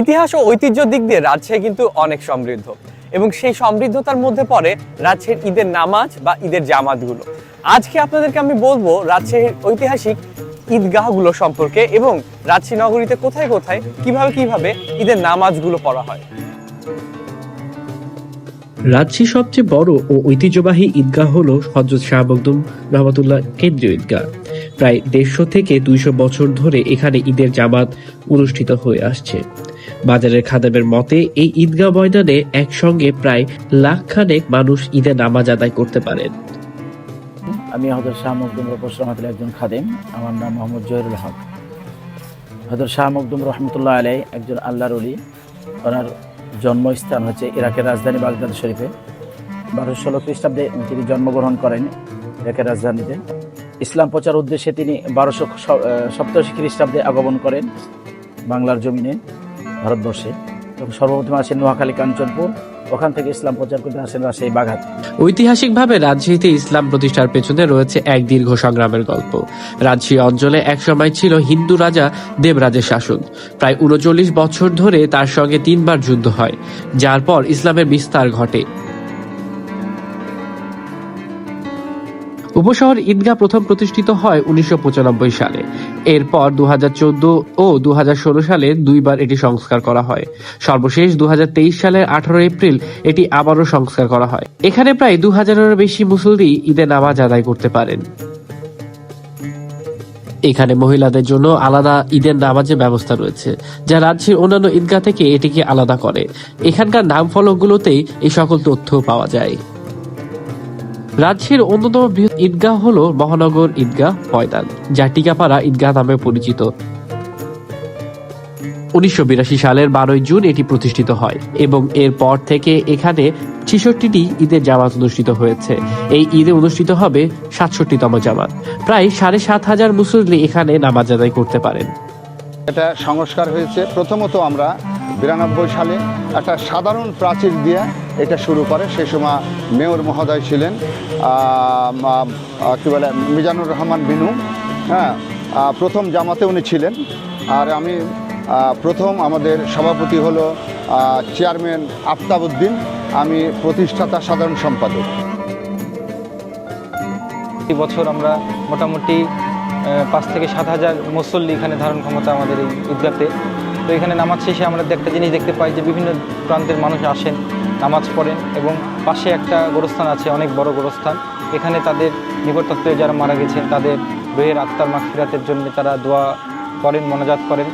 ইতিহাস ও ঐতিহ্য দিক দিয়ে রাজশাহী কিন্তু অনেক সমৃদ্ধ। এবং সেই সমৃদ্ধতার মধ্যে পড়ে রাজশাহীর ঈদের নামাজ বা ঈদের জামাতগুলো। আজকে আপনাদেরকে আমি বলব রাজশাহীর ঐতিহাসিক ঈদগাহগুলো সম্পর্কে এবং রাজশাহী নগরীতে কোথায় কোথায়, কীভাবে কীভাবে ঈদের নামাজগুলো পড়া হয়। রাজশাহীর সবচেয়ে বড় ও ঐতিহ্যবাহী ঈদগাহ হল হজরত শাহ মখদুম রহমতুল্লাহ কেন্দ্রীয় ঈদগাহ। প্রায় দেড়শো থেকে দুইশো বছর ধরে এখানে ঈদের জামাত অনুষ্ঠিত হয়ে আসছে। বাজারের খাদেমের মতে, এই ঈদগাহ ময়দানে একসঙ্গে প্রায় লাখ খানেক মানুষ ঈদের নামাজ আদায় করতে পারেন। আমি হজরত শাহ মকদুম রহমতুল্লাহ একজন খাদেম। আমার নাম মোহাম্মদ জহিরুল হক। হজরত শাহ মকদুম রহমতুল্লাহ আলাই একজন আল্লাহর অলি ওনার জন্মস্থান হচ্ছে ইরাকের রাজধানী বাগদাদ শরীফে। বারোশো ষোলো খ্রিস্টাব্দে তিনি জন্মগ্রহণ করেন ইরাকের রাজধানীতে। ইসলাম প্রচার উদ্দেশ্যে তিনি বারোশো সপ্তাশি খ্রিস্টাব্দে আগমন করেন বাংলার জমিনে। ভারতবর্ষে। এবং সর্বপ্রথম আসেন নোয়াখালী কাঞ্চনপুর। ওখান থেকে ইসলাম প্রচার করতে আসেন রাজশাহী বাঘাত ঐতিহাসিকভাবে রাজশাহীতে ইসলাম প্রতিষ্ঠার পেছনে রয়েছে এক দীর্ঘ সংগ্রামের গল্প। রাজশাহী অঞ্চলে একসময় ছিল হিন্দু রাজা দেবরাজের শাসন। প্রায় উনচল্লিশ বছর ধরে তার সঙ্গে তিনবার যুদ্ধ হয়, যার পর ইসলামের বিস্তার ঘটে। উপশহর ঈদগাহ প্রথম প্রতিষ্ঠিত হয় উনিশশো পঁচানব্বই সালে। এরপর দুহাজার চোদ্দ ও দু সালে দুইবার এটি সংস্কার করা হয়। সর্বশেষ দু সালের আঠারো এপ্রিল এটি আবারও সংস্কার করা হয়। এখানে প্রায় দু হাজারেরও বেশি মুসল্লি ঈদে নামাজ আদায় করতে পারেন। এখানে মহিলাদের জন্য আলাদা ঈদের নামাজের ব্যবস্থা রয়েছে, যা রাজ্যের অন্যান্য ঈদগাহ থেকে এটিকে আলাদা করে। এখানকার নাম ফলকগুলোতেই এই সকল তথ্য পাওয়া যায়। রাজ্যের অন্যতম বৃহৎ ঈদগাহ হল মহানগর ঈদগাহ ময়দান, যা টিকাপাড়া ঈদগাহ নামে পরিচিত। উনিশশো বিরাশি সালের বারোই জুন এটি প্রতিষ্ঠিত হয় এবং এরপর থেকে এখানে ছিষট্টিটি ঈদের জামাত অনুষ্ঠিত হয়েছে। এই ঈদে অনুষ্ঠিত হবে সাতষট্টিতম জামাত। প্রায় সাড়ে সাত হাজার মুসল্লি এখানে নামাজ আদায় করতে পারেন। এটা সংস্কার হয়েছে। প্রথমত আমরা বিরানব্বই সালে একটা সাধারণ প্রাচীর দিয়ে এটা শুরু করে। সেই সময় মেয়র মহোদয় ছিলেন কী বলে, মিজানুর রহমান বিনু। হ্যাঁ প্রথম জামাতে উনি ছিলেন। আর আমি প্রথম আমাদের সভাপতি হলো চেয়ারম্যান আফতাবউদ্দিন আমি প্রতিষ্ঠাতা সাধারণ সম্পাদক। প্রতি বছর আমরা মোটামুটি পাঁচ থেকে সাত হাজার মুসল্লি এখানে ধারণ ক্ষমতা আমাদের এই ঈদগাতে তো এখানে নামাজ শেষে আমরা একটা জিনিস দেখতে পাই যে বিভিন্ন প্রান্তের মানুষ আসেন। নামাজ পড়েন এবং পাশে একটা গোরস্থান আছে, অনেক বড় গোরস্থান। এখানে তাদের নিকটাত্মীয় যারা মারা গেছেন, তাদের রুহের আত্মার মাগফিরাতের জন্য তারা দোয়া করেন, মনাজাত করেন।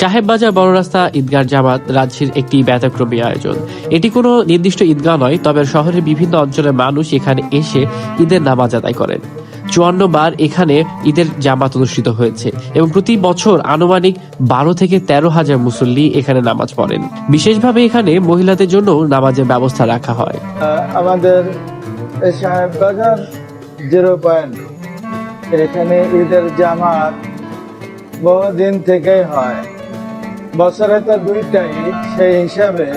সাহেব বাজার বড় রাস্তা ঈদগাহ জামাত রাজ্যের একটি ব্যতিক্রমী আয়োজন। এটি কোনো নির্দিষ্ট ঈদগাহ নয়, তবে শহরের বিভিন্ন অঞ্চলের মানুষ এখানে এসে ঈদের নামাজ আদায় করেন। চুয়ান্ন বার এখানে ঈদের জামাত অনুষ্ঠিত হয়েছে এবং প্রতি বছর আনুমানিক বারো থেকে তেরো হাজার মুসল্লি এখানে নামাজ পড়েন। বিশেষভাবে এখানে মহিলাদের জন্য নামাজের ব্যবস্থা রাখা হয়। আমাদের এখানে ঈদের জামাত বহুদিন থেকেই হয়। বছরে তো দুইটা ঈদ সেই হিসাবে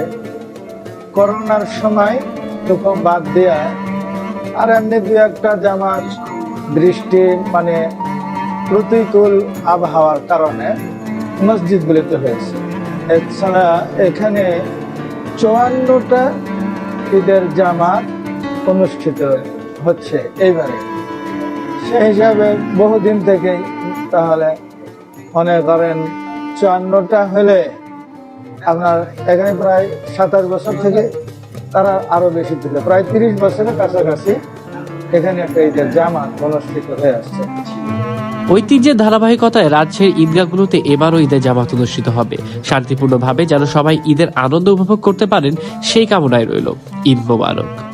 করোনার সময় টুকু বাদ দেয়া। আর এমনি দু একটা জামাত বৃষ্টি মানে প্রতিকূল আবহাওয়ার কারণে মসজিদগুলিতে হয়েছে। এছাড়া এখানে চুয়ান্নটা ঈদের জামাত অনুষ্ঠিত হচ্ছে এইবারে। সেই হিসাবে বহুদিন থেকেই তাহলে মনে করেন চুয়ান্নটা হলে আপনার এখানে প্রায় সাতাশ বছর থেকে তারা আরও বেশি থেকে প্রায় তিরিশ বছরের কাছাকাছি এখানে একটা ঈদের জামাত অনুষ্ঠিত হয়ে আসছে। ঐতিহ্যের ধারাবাহিকতায় রাজ্যের ঈদগাহগুলোতে এবারও ঈদের জামাত অনুষ্ঠিত হবে। শান্তিপূর্ণভাবে যেন সবাই ঈদের আনন্দ উপভোগ করতে পারেন, সেই কামনায় রইল ঈদ মোবারক।